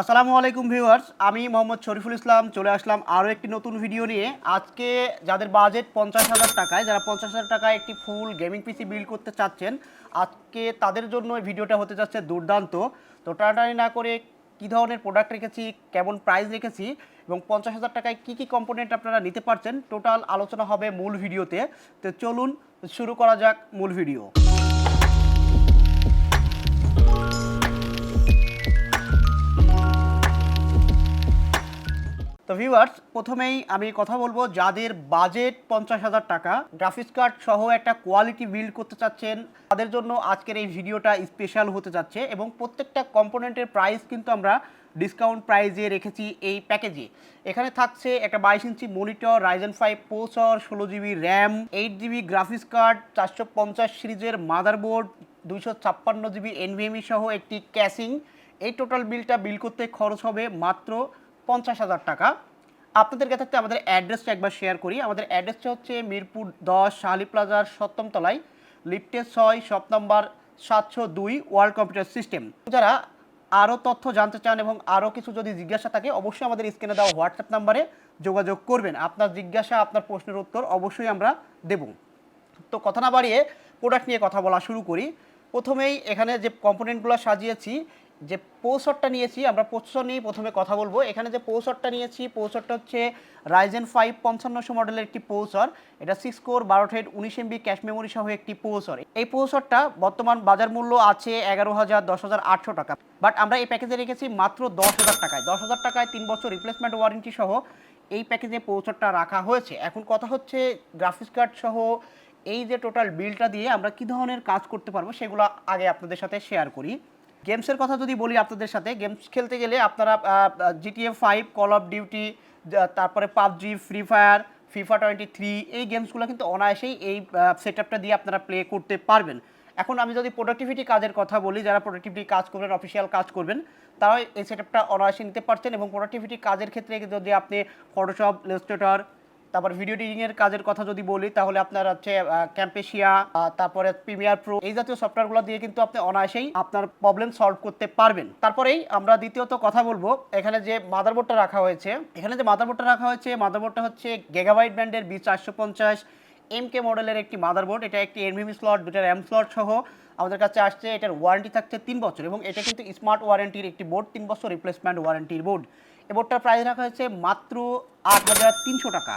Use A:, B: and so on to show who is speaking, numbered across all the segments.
A: আসসালামু আলাইকুম ভিউয়ার্স, আমি মোহাম্মদ শরীফুল ইসলাম, চলে আসলাম আরও একটি নতুন ভিডিও নিয়ে। আজকে যাদের বাজেট পঞ্চাশ হাজার টাকায়, যারা পঞ্চাশ হাজার টাকায় একটি ফুল গেমিং পিসি বিল্ড করতে চাচ্ছেন, আজকে তাদের জন্য এই ভিডিওটা হতে যাচ্ছে দুর্দান্ত। তো টানাটানি না করে কী ধরনের প্রোডাক্ট রেখেছি, কেমন প্রাইস রেখেছি এবং পঞ্চাশ হাজার টাকায় কী কী কম্পোনেন্ট আপনারা নিতে পারছেন টোটাল আলোচনা হবে মূল ভিডিওতে। তো চলুন শুরু করা যাক মূল ভিডিও। তো ভিউয়ার্স প্রথমেই আমি কথা বলব যাদের বাজেট পঞ্চাশ হাজার টাকা গ্রাফিক্স কার্ড সহ একটা কোয়ালিটি বিল্ড করতে চাচ্ছেন, তাদের জন্য আজকের এই ভিডিওটা স্পেশাল হতে যাচ্ছে এবং প্রত্যেকটা কম্পোনেন্টের প্রাইস কিন্তু আমরা ডিসকাউন্ট প্রাইজে রেখেছি এই প্যাকেজে এখানে থাকছে একটা বাইশ inch monitor Ryzen five processor ষোলো GB RAM eight GB graphics card চারশো পঞ্চাশ সিরিজের মাদারবোর্ড দুইশো ছাপ্পান্ন জিবি এনভিএমই সহ একটি ক্যাশিং এই টোটাল বিলটা বিল করতে খরচ হবে মাত্র পঞ্চাশ হাজার টাকা। আপনাদের কাছে আমাদের অ্যাড্রেসটা একবার শেয়ার করি। আমাদের অ্যাড্রেসটা হচ্ছে মিরপুর দশ শাহালি প্লাজার সপ্তম তলায়, লিফটে ছয়, শপ নম্বর সাতশো দুই, ওয়ার্ল্ড কম্পিউটার সিস্টেম। যারা আরও তথ্য জানতে চান এবং আরও কিছু যদি জিজ্ঞাসা থাকে, অবশ্যই আমাদের স্ক্রিনে দেওয়া হোয়াটসঅ্যাপ নাম্বারে যোগাযোগ করবেন। আপনার জিজ্ঞাসা, আপনার প্রশ্নের উত্তর অবশ্যই আমরা দেব। তো কথা না বাড়িয়ে প্রোডাক্ট নিয়ে কথা বলা শুরু করি। প্রথমেই এখানে যে কম্পোনেন্টগুলো সাজিয়েছি যে পৌসরটা নিয়েছি, আমরা পৌসর নিয়ে প্রথমে কথা বলব। এখানে যে পৌসরটা নিয়েছি পৌসরটা হচ্ছে রাইজেন ফাইভ পঞ্চান্নশো মডেলের একটি পৌসর এটা সিক্স কোর বারো হেড উনিশ এমবি ক্যাশ মেমোরি সহ একটি পৌসর এই পৌসরটা বর্তমান বাজার মূল্য আছে এগারো হাজার দশ হাজার আটশো টাকা। বাট আমরা এই প্যাকেজে রেখেছি মাত্র দশ হাজার টাকায়। দশ হাজার টাকায় তিন বছর রিপ্লেসমেন্ট ওয়ারেন্টি সহ এই প্যাকেজে পৌসরটা রাখা হয়েছে। এখন কথা হচ্ছে গ্রাফিক্স কার্ড সহ এই যে টোটাল বিলটা দিয়ে আমরা কী ধরনের কাজ করতে পারব, সেগুলো আগে আপনাদের সাথে শেয়ার করি। গেমসের কথা যদি বলি আপনাদের সাথে, গেমস খেলতে গেলে আপনারা GTA five call of duty তারপরে PUBG free fire FIFA twenty three এই গেমসগুলো কিন্তু অনায়াসেই এই সেট আপটা দিয়ে আপনারা প্লে করতে পারবেন। এখন আমি যদি প্রোডাক্টিভিটি কাজের কথা বলি, যারা প্রোডাক্টিভিটি কাজ করবেন অফিসিয়াল কাজ করবেন, তারাও এই সেট আপটা অনায়াসে নিতে পারছেন এবং প্রোডাক্টিভিটি কাজের ক্ষেত্রে যদি আপনি ফটোশপ ইলাস্ট্রেটর তারপর ভিডিও এডিটিং এর কাজের কথা যদি বলি, তাহলে আপনার হচ্ছে ক্যাম্পেশিয়া তারপরে প্রিমিয়ার প্রো এই জাতীয় সফটওয়্যারগুলো দিয়ে কিন্তু আপনি অনায়াসেই আপনার প্রবলেম সলভ করতে পারবেন। তারপরেই আমরা দ্বিতীয়ত কথা বলব, এখানে যে মাদারবোর্ডটা রাখা হয়েছে, এখানে যে মাদারবোর্ডটা রাখা হয়েছে মাদারবোর্ডটা হচ্ছে গেগাবাইট ব্র্যান্ডের বি চারশো পঞ্চাশ এম কে মডেলের একটি মাদারবোর্ড এটা একটি এনভিমি স্লট দুটা র্যাম স্লট সহ আমাদের কাছে আসছে, এটার ওয়ারেন্টি থাকছে তিন বছর এবং এটা কিন্তু স্মার্ট ওয়ারেন্টির একটি বোর্ড তিন বছর রিপ্লেসমেন্ট ওয়ারেন্টির বোর্ড এই বোর্ডটার প্রাইস রাখা হয়েছে মাত্র আট হাজার তিনশো টাকা।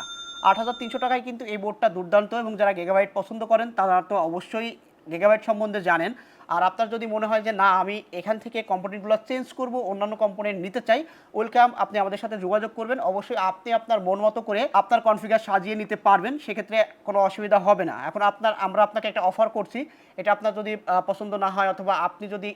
A: আট হাজার তিনশো টাকায় কিন্তু এই বোর্ডটা দুর্দান্ত এবং যারা গেগাবাইট পছন্দ করেন তারা তো অবশ্যই গেগাবাইট সম্বন্ধে জানেন। আর আপনার যদি মনে হয় যে, না, আমি এখান থেকে কম্পোনেন্টগুলো চেঞ্জ করব, অন্যান্য কম্পোনেন্ট নিতে চাই, ওয়েলকাম, আপনি আমাদের সাথে যোগাযোগ করবেন। অবশ্যই আপনি আপনার মন মতো করে আপনার কনফিগার সাজিয়ে নিতে পারবেন, সেক্ষেত্রে কোনো অসুবিধা হবে না। এখন আপনার, আমরা আপনাকে একটা অফার করছি। এটা আপনার যদি পছন্দ না হয় অথবা আপনি যদি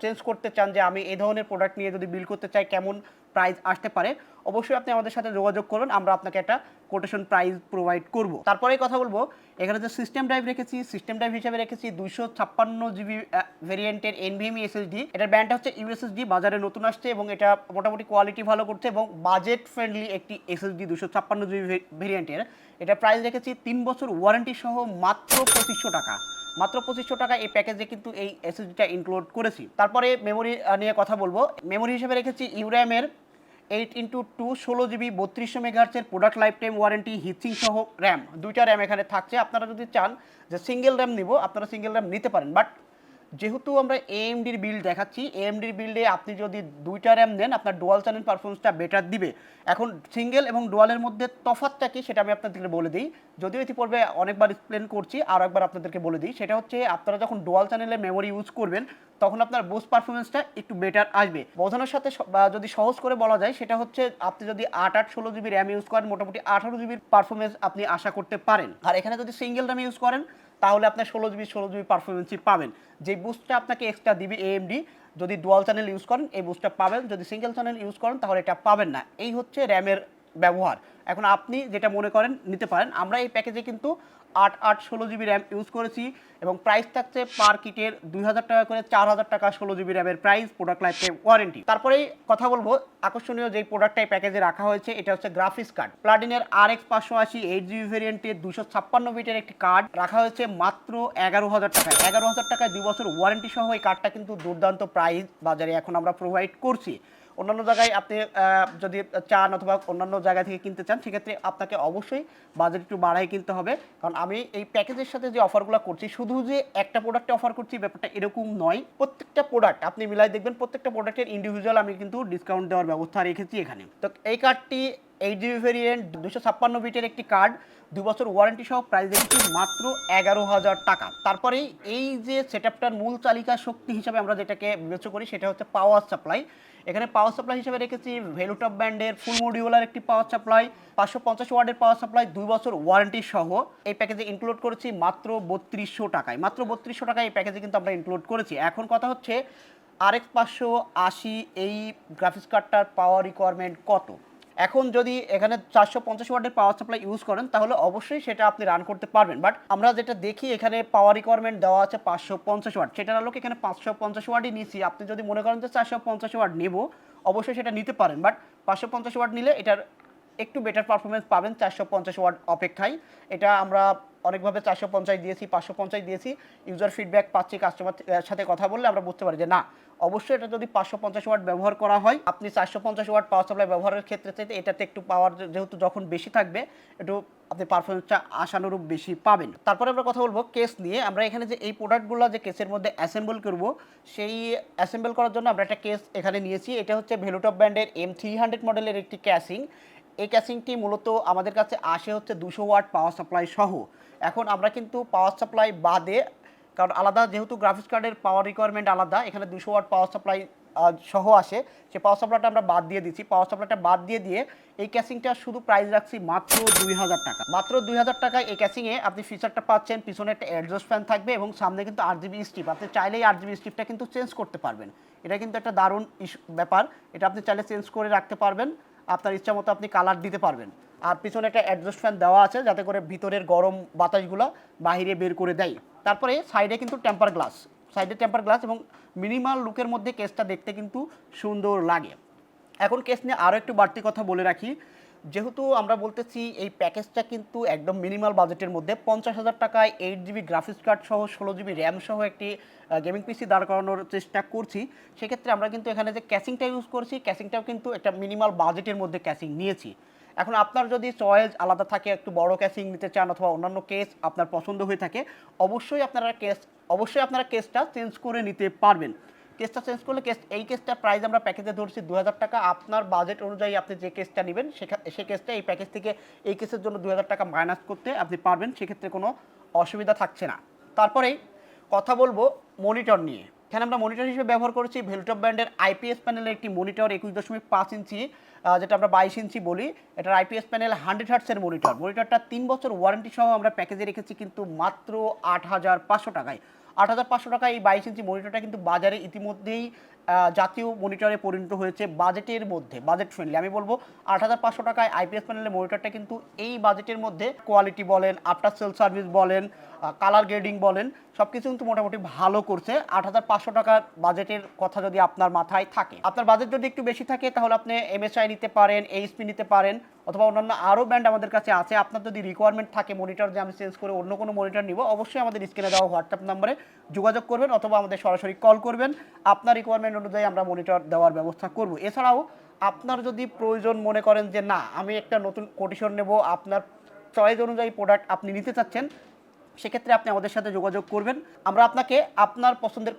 A: চেঞ্জ করতে চান যে, আমি এই ধরনের প্রোডাক্ট নিয়ে যদি বিল করতে চাই, কেমন প্রাইস আসতে পারে? অবশ্যই আপনি আমাদের সাথে যোগাযোগ করুন, আমরা আপনাকে একটা কোটেশন প্রাইস প্রোভাইড করব। তারপরেই কথা বলব, এখানে যে সিস্টেম ড্রাইভ রেখেছি সিস্টেম ড্রাইভ হিসেবে রেখেছি দুইশো ছাপ্পান্ন জিবি ভেরিয়েন্টের এনভিএমই এসএসডি এটার ব্যান্ডটা হচ্ছে ইউএসএসডি বাজারে নতুন আসছে এবং এটা মোটামুটি কোয়ালিটি ভালো করছে এবং বাজেট ফ্রেন্ডলি একটি এসএসডি দুশো ছাপ্পান্ন জিবি ভেরিয়েন্টের এটা প্রাইস রেখেছি তিন বছর ওয়ারেন্টি সহ মাত্র পঁচিশশো টাকা। মাত্র পঁচিশশো টাকা এই প্যাকেজে কিন্তু এই এসএসডিটা ইনক্লুড করেছি। তারপরে মেমোরি নিয়ে কথা বলব। মেমোরি হিসেবে রেখেছি ইউরামের এইট ইন্টু টু ষোলো জিবি বত্রিশশো মেগাহার্সের প্রোডাক্ট লাইফ টাইম ওয়ারেন্টি হিচিং সহ র্যাম দুইটা র্যাম এখানে থাকছে। আপনারা যদি চান যে সিঙ্গেল র্যাম নিব, আপনারা সিঙ্গেল র্যাম নিতে পারেন। বাট যেহেতু আমরা এএমডির বিল দেখাচ্ছি এএমডির বিল্ডে আপনি যদি দুইটা র্যাম নেন, আপনার ডুয়াল চ্যানেল পারফরমেন্সটা বেটার দিবে। এখন সিঙ্গেল এবং ডুয়ালের মধ্যে তফাতটা কি সেটা আমি আপনাদেরকে বলে দিই। যদিও ইতিপূর্বে অনেকবার এক্সপ্লেন করছি, আর একবার আপনাদেরকে বলে দিই। সেটা হচ্ছে, আপনারা যখন ডুয়াল চ্যানেলের মেমোরি ইউজ করবেন, তখন আপনার বুস্ট পারফরমেন্সটা একটু বেটার আসবে। বোঝানোর সাথে যদি সহজ করে বলা যায়, সেটা হচ্ছে আপনি যদি আট আট ষোলো জিবি র্যাম ইউজ করেন, মোটামুটি আঠারো জিবির পারফরমেন্স আপনি আশা করতে পারেন। আর এখানে যদি সিঙ্গেল র্যাম ইউজ করেন তাহলে আপনার ষোলো জিবি ষোলো জিবি পারফরমেন্সই পাবেন। যে বুস্টটা আপনাকে এক্সট্রা দিবে এএমডি যদি ডুয়াল চ্যানেল ইউজ করেন, এই বুস্টটা পাবেন। যদি সিঙ্গেল চ্যানেল ইউজ করেন, তাহলে এটা পাবেন না। এই হচ্ছে র্যামের ব্যবহার। এখন আপনি যেটা মনে করেন, নিতে পারেন। আমরা এই প্যাকেজে কিন্তু আট আট, ষোলো জিবি র্যাম ইউজ করেছি এবং প্রাইস থাকছে পার কিটের দুই হাজার টাকা করে চার হাজার টাকা ষোলো জিবি র্যামের প্রাইস প্রোডাক্ট লাইফ ওয়ারেন্টি তারপরেই কথা বলব, আকর্ষণীয় যে প্রোডাক্টটা এই প্যাকেজে রাখা হয়েছে, এটা হচ্ছে গ্রাফিক্স কার্ড প্লাটিনের আর এক্স পাঁচশো আশি এইট জিবি ভেরিয়েন্টের দুশো ছাপ্পান্ন বিটের একটি কার্ড রাখা হয়েছে মাত্র এগারো হাজার টাকায়। এগারো হাজার টাকায় দুই বছর ওয়ারেন্টি সহ এই কার্ডটা কিন্তু দুর্দান্ত প্রাইস বাজারে এখন আমরা প্রোভাইড করছি। অন্যান্য জায়গায় আপনি যদি চান অথবা অন্যান্য জায়গা থেকে কিনতে চান, সেক্ষেত্রে আপনাকে অবশ্যই বাজেট একটু বাড়াই কিনতে হবে। কারণ আমি এই প্যাকেজের সাথে যে অফারগুলো করছি, শুধু যে একটা প্রোডাক্টে অফার করছি, ব্যাপারটা এরকম নয়। প্রত্যেকটা প্রোডাক্ট আপনি মিলাই দেখবেন, প্রত্যেকটা প্রোডাক্টের ইন্ডিভিজুয়াল আমি কিন্তু ডিসকাউন্ট দেওয়ার ব্যবস্থা রেখেছি এখানে। তো এই কার্ডটি এইট জিবি ভেরিয়েন্ট দুশো ছাপ্পান্ন বিটের একটি কার্ড, দুই বছর ওয়ারেন্টি সহ প্রাইস রেখেছি মাত্র এগারো হাজার টাকা। তারপরে এই যে সেটআপটার মূল চালিকা শক্তি হিসাবে আমরা যেটাকে বিবেচনা করি, সেটা হচ্ছে পাওয়ার সাপ্লাই এখানে পাওয়ার সাপ্লাই হিসেবে রেখেছি ভেলুটপ ব্র্যান্ডের ফুল মডিউলার একটি পাওয়ার সাপ্লাই পাঁচশো পঞ্চাশ ওয়ার্ডের পাওয়ার সাপ্লাই দুই বছর ওয়ারেন্টি সহ। এই প্যাকেজে ইনক্লুড করেছি মাত্র বত্রিশশো টাকায়। মাত্র বত্রিশশো টাকায় এই প্যাকেজে কিন্তু আমরা ইনক্লুড করেছি। এখন কথা হচ্ছে, আরেক পাঁচশো আশি এই গ্রাফিক্স কার্ডটার পাওয়ার রিকোয়ারমেন্ট কত? এখন যদি এখানে চারশো পঞ্চাশ ওয়াটের পাওয়ার সাপ্লাই ইউজ করেন, তাহলে অবশ্যই সেটা আপনি রান করতে পারবেন। বাট আমরা যেটা দেখি, এখানে পাওয়ার রিকোয়ারমেন্ট দেওয়া আছে পাঁচশো পঞ্চাশ ওয়াট। সেটার আলোকে এখানে পাঁচশো পঞ্চাশ ওয়াটই নিচ্ছি। আপনি যদি মনে করেন যে চারশো পঞ্চাশ ওয়াট নেব, অবশ্যই সেটা নিতে পারেন। বাট পাঁচশো পঞ্চাশ ওয়াট নিলে এটার একটু বেটার পারফরমেন্স পাবেন চারশো পঞ্চাশ ওয়াট অপেক্ষায়। এটা আমরা অনেকভাবে চারশো পঞ্চাশ দিয়েছি, পাঁচশো পঞ্চাশ দিয়েছি। ইউজার ফিডব্যাক পাচ্ছি কাস্টমার সাথে কথা বললে আমরা বুঝতে পারি যে না, অবশ্যই এটা যদি পাঁচশো পঞ্চাশ ওয়াট ব্যবহার করা হয়, আপনি চারশো পঞ্চাশ ওয়াট পাওয়ার সাপ্লাই ব্যবহারের ক্ষেত্রে চাইতে এটাতে একটু পাওয়ার যেহেতু যখন বেশি থাকবে, একটু আপনি পারফরমেন্সটা আশানুরূপ বেশি পাবেন। তারপরে আমরা কথা বলব কেস নিয়ে। আমরা এখানে যে, এই প্রোডাক্টগুলো যে কেসের মধ্যে অ্যাসেম্বল করব, সেই অ্যাসেম্বল করার জন্য আমরা একটা কেস এখানে নিয়েছি। এটা হচ্ছে ভেলুটপ ব্র্যান্ডের এম থ্রি হান্ড্রেড মডেলের একটি ক্যাসিং এই ক্যাসিংটি মূলত আমাদের কাছে আসে হচ্ছে দুশো ওয়াট পাওয়ার সাপ্লাই সহ। এখন আমরা কিন্তু পাওয়ার সাপ্লাই বাদে, কারণ আলাদা যেহেতু গ্রাফিক্স কার্ডের পাওয়ার রিকোয়ারমেন্ট আলাদা, এখানে দুশো ওয়াট পাওয়ার সাপ্লাই সহ আসে। সেই পাওয়ার সাপ্লাইটা আমরা বাদ দিয়ে দিচ্ছি। পাওয়ার সাপ্লাইটা বাদ দিয়ে দিয়ে এই ক্যাসিংটা শুধু প্রাইস রাখছি মাত্র দুই হাজার টাকা। মাত্র দুই হাজার টাকায় এই ক্যাসিংয়ে আপনি ফিচারটা পাচ্ছেন, পিছনে একটা অ্যাডজাস্ট ফ্যান থাকবে এবং সামনে কিন্তু আট জিবি স্ট্রিপ আপনি চাইলেই আট জিবি স্ট্রিপটা কিন্তু চেঞ্জ করতে পারবেন। এটা কিন্তু একটা দারুণ ব্যাপার। এটা আপনি চাইলে চেঞ্জ করে রাখতে পারবেন। আপনার ইচ্ছা মতো আপনি কালার দিতে পারবেন। আর পিছনে একটা অ্যাডজাস্ট ফ্যান দেওয়া আছে যাতে করে ভিতরের গরম বাতাসগুলো বাহিরে বের করে দেয়। তারপরে সাইডে কিন্তু টেম্পার গ্লাস সাইডে টেম্পার গ্লাস এবং মিনিমাল লুকের মধ্যে কেসটা দেখতে কিন্তু সুন্দর লাগে। এখন কেস নিয়ে আরও একটু বাড়তি কথা বলে রাখি। যেহেতু আমরা বলতেছি এই প্যাকেজটা কিন্তু একদম মিনিমাল বাজেটের মধ্যে, পঞ্চাশ হাজার টাকায় এইট জিবি গ্রাফিক্স কার্ড সহ, ষোলো জিবি র্যাম সহ একটি গেমিং পিসি দাঁড় করানোর চেষ্টা করছি। সেক্ষেত্রে আমরা কিন্তু এখানে যে ক্যাসিংটা ইউজ করছি ক্যাসিংটাও কিন্তু একটা মিনিমাল বাজেটের মধ্যে ক্যাসিং নিয়েছি। এখন আপনার যদি চয়েস আলাদা থাকে, একটু বড় ক্যাসিং নিতে চান অথবা অন্যান্য কেস আপনার পছন্দ হয়ে থাকে, অবশ্যই আপনারা কেস অবশ্যই আপনারা কেসটা চেঞ্জ করে নিতে পারবেন। কেসটা চেঞ্জ করলে কেস এই কেসটা প্রাইস আমরা প্যাকেজে ধরছি দু হাজার টাকা। আপনার বাজেট অনুযায়ী আপনি যে কেসটা নেবেন সেই কেসটা এই প্যাকেজ থেকে এই কেসের জন্য দু হাজার টাকা মাইনাস করতে আপনি পারবেন, সেক্ষেত্রে কোনো অসুবিধা থাকছে না। তারপরেই কথা বলব মনিটর নিয়ে। এখানে আমরা মনিটর হিসেবে ব্যবহার করেছি ভেলটপ ব্র্যান্ডের আইপিএস প্যানেলের একটি মনিটর একুশ দশমিক পাঁচ ইঞ্চি যেটা আমরা বাইশ ইঞ্চি বলি। এটার আইপিএস প্যানেল হান্ড্রেড হার্টসের মনিটর মনিটরটা তিন বছর ওয়ারেন্টি সহ আমরা প্যাকেজে রেখেছি কিন্তু মাত্র আট হাজার পাঁচশো টাকায়। আট হাজার পাঁচশো টাকায় এই বাইশ ইঞ্চি মনিটরটা কিন্তু বাজারে ইতিমধ্যেই জাতীয় মনিটরে পরিণত হয়েছে বাজেটের মধ্যে বাজেট ফ্রেন্ডলি আমি বলব আট হাজার পাঁচশো টাকায় আইপিএস প্যানেলের মনিটরটা কিন্তু এই বাজেটের মধ্যে কোয়ালিটি বলেন আফটার সেল সার্ভিস বলেন কালার গ্রেডিং বলেন সব কিছু কিন্তু মোটামুটি ভালো করছে। আট হাজার পাঁচশো টাকার বাজেটের কথা যদি আপনার মাথায় থাকে। আপনার বাজেট যদি একটু বেশি থাকে, তাহলে আপনি এমএসআই নিতে পারেন এইচপি নিতে পারেন, অথবা অন্যান্য আরও ব্র্যান্ড আমাদের কাছে আছে। আপনার যদি রিকোয়ারমেন্ট থাকে মনিটর যে আমি চেঞ্জ করে অন্য কোনো মনিটর নিব, অবশ্যই আমাদের স্ক্রিনে দেওয়া হোয়াটসঅ্যাপ নাম্বারে যোগাযোগ করবেন, অথবা আমাদের সরাসরি কল করবেন। আপনার রিকোয়ারমেন্ট অনুযায়ী আমরা মনিটর দেওয়ার ব্যবস্থা করব। এছাড়াও আপনার যদি প্রয়োজন মনে করেন যে, না, আমি একটা নতুন কোটেশন নেব, আপনার চয়েস অনুযায়ী প্রোডাক্ট আপনি নিতে চাচ্ছেন সেক্ষেত্রে আপনি আমাদের সাথে যোগাযোগ করবেন। আমরা আপনাকে আপনার পছন্দের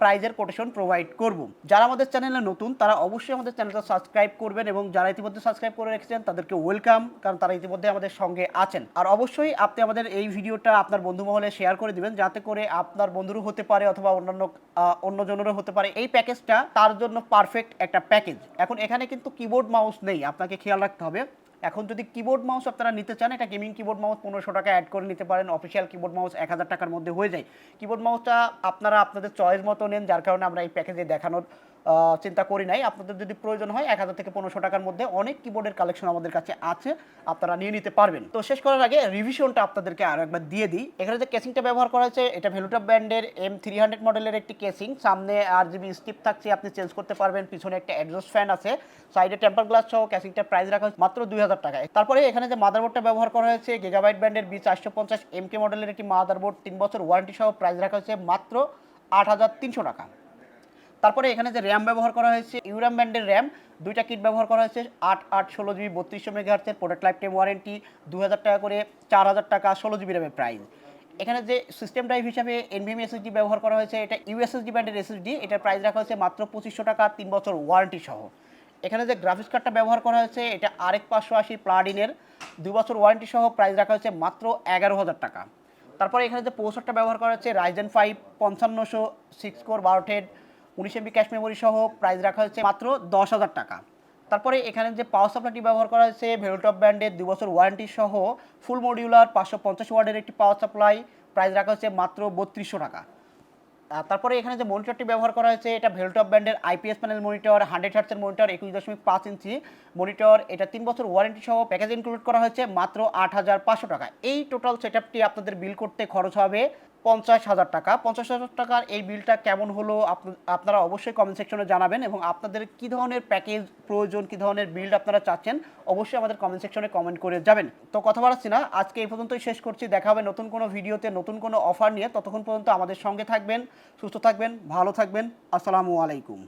A: প্রাইজের কোটেশন প্রোভাইড করব। যারা আমাদের চ্যানেলে নতুন তারা অবশ্যই আমাদের চ্যানেলটা সাবস্ক্রাইব করবেন এবং যারা ইতিমধ্যে সাবস্ক্রাইব করে রেখেছেন তাদেরকে ওয়েলকাম কারণ তারা ইতিমধ্যে আমাদের সঙ্গে আছেন। আর অবশ্যই আপনি আমাদের এই ভিডিওটা আপনার বন্ধু মহলে শেয়ার করে দিবেন যাতে করে আপনার বন্ধুরও হতে পারে অথবা অন্যান্য আহ, অন্য জনেরও হতে পারে। এই প্যাকেজটা তার জন্য পারফেক্ট একটা প্যাকেজ এখন এখানে কিন্তু কিবোর্ড মাউস নেই আপনাকে খেয়াল রাখতে হবে। এখন যদি কিবোর্ড মাউস আপনারা নিতে চান, এটা গেমিং কিবোর্ড মাউস পনেরোশো টাকা অ্যাড করে নিতে পারেন অফিসিয়াল কিবোর্ড মাউস এক হাজার টাকার মধ্যে হয়ে যায়। কিবোর্ড মাউসটা আপনারা আপনাদের চয়েস মতো নেন, যার কারণে আমরা এই প্যাকেজে দেখানোর চিন্তা করি নাই। আপনাদের যদি প্রয়োজন হয়, এক হাজার থেকে পনেরোশো টাকার মধ্যে অনেক কিবোর্ডের কালেকশন আমাদের কাছে আছে, আপনারা নিয়ে নিতে পারবেন। তো শেষ করার আগে রিভিশনটা আপনাদেরকে আরও একবার দিয়ে দিই। এখানে যে কেসিংটা ব্যবহার করা হয়েছে, এটা ভেলুটা ব্র্যান্ডের এম থ্রি হান্ড্রেড মডেলের একটি কেসিং সামনে আর জিবি স্টিপ থাকছে, আপনি চেঞ্জ করতে পারবেন। পিছনে একটা অ্যাডজাস্ট ফ্যান আছে সাইডে টেম্পার গ্লাস সহ ক্যাসিংটা প্রাইস রাখা হয়েছে মাত্র দুই হাজার টাকায়। তারপরে এখানে যে মাদারবোর্ডটা ব্যবহার করা হয়েছে গিগাবাইট ব্র্যান্ডের বি চারশো পঞ্চাশ এম কে মডেলের একটি মাদারবোর্ড তিন বছর ওয়ারেন্টি সহ প্রাইস রাখা হয়েছে মাত্র আট হাজার তিনশো টাকা। তারপরে এখানে যে র্যাম ব্যবহার করা হয়েছে, ইউরাম ব্যান্ডের র্যাম দুইটা কিট ব্যবহার করা হয়েছে, আট আট, ষোলো জিবি বত্রিশশো মেগাহার্সের প্রোডাক্ট লাইফ টাইম ওয়ারেন্টি দু হাজার টাকা করে চার হাজার টাকা, ষোলো জিবি র্যামের প্রাইস এখানে যে সিস্টেম ড্রাইভ হিসাবে এনভিএম এসএসডি ব্যবহার করা হয়েছে, এটা ইউএসএসডি ব্যান্ডের এসএসডি এটার প্রাইস রাখা হয়েছে মাত্র পঁচিশশো টাকা, তিন বছর ওয়ারেন্টি সহ। এখানে যে গ্রাফিক্স কার্ডটা ব্যবহার করা হয়েছে, এটা আরেক পাঁচশো আশি প্লাডিনের দু বছর ওয়ারেন্টি সহ প্রাইস রাখা হয়েছে মাত্র এগারো হাজার টাকা। তারপরে এখানে যে প্রসেসরটা ব্যবহার করা হচ্ছে রাইজেন ফাইভ পঞ্চান্নশো সিক্স কোর বারো টেড উনিশ এমবি ক্যাশ মেমোরি সহ প্রাইস রাখা হচ্ছে মাত্র দশ হাজার টাকা। তারপরে এখানে যে পাওয়ার সাপ্লাইটি ব্যবহার করা হয়েছে ভেলোটপ ব্র্যান্ডের দু বছর ওয়ারেন্টি সহ ফুল মডিউলার পাঁচশো পঞ্চাশ ওয়ার্ডের একটি পাওয়ার সাপ্লাই প্রাইস রাখা হচ্ছে মাত্র বত্রিশশো টাকা। তারপরে এখানে যে মনিটরটি ব্যবহার করা হয়েছে, এটা ভেলটপ ব্র্যান্ডের আইপিএস প্যানেল মনিটর হান্ড্রেড হার্টসের মনিটর একুশ দশমিক পাঁচ ইঞ্চি মনিটর এটা তিন বছর ওয়ারেন্টি সহ প্যাকেজ ইনক্লুড করা হয়েছে মাত্র আট হাজার পাঁচশো টাকা। এই টোটাল সেট আপনাদের বিল করতে খরচ হবে পঞ্চাশ হাজার টাকা। পঞ্চাশ হাজার টাকার এই বিলটা কেমন হলো? আপ- আপনারা অবশ্যই কমেন্ট সেকশনে জানাবেন এবং আপনাদের কি ধরনের প্যাকেজ প্রয়োজন, কি ধরনের বিল্ড আপনারা চাচ্ছেন, অবশ্যই আমাদের কমেন্ট সেকশনে কমেন্ট করে যাবেন। তো কথা বাড়াচ্ছি না। আজকে এই পর্যন্তই শেষ করছি। দেখা হবে নতুন কোনো ভিডিওতে নতুন কোনো অফার নিয়ে। ততক্ষণ পর্যন্ত আমাদের সঙ্গে থাকবেন, সুস্থ থাকবেন, ভালো থাকবেন। আসসালামু আলাইকুম।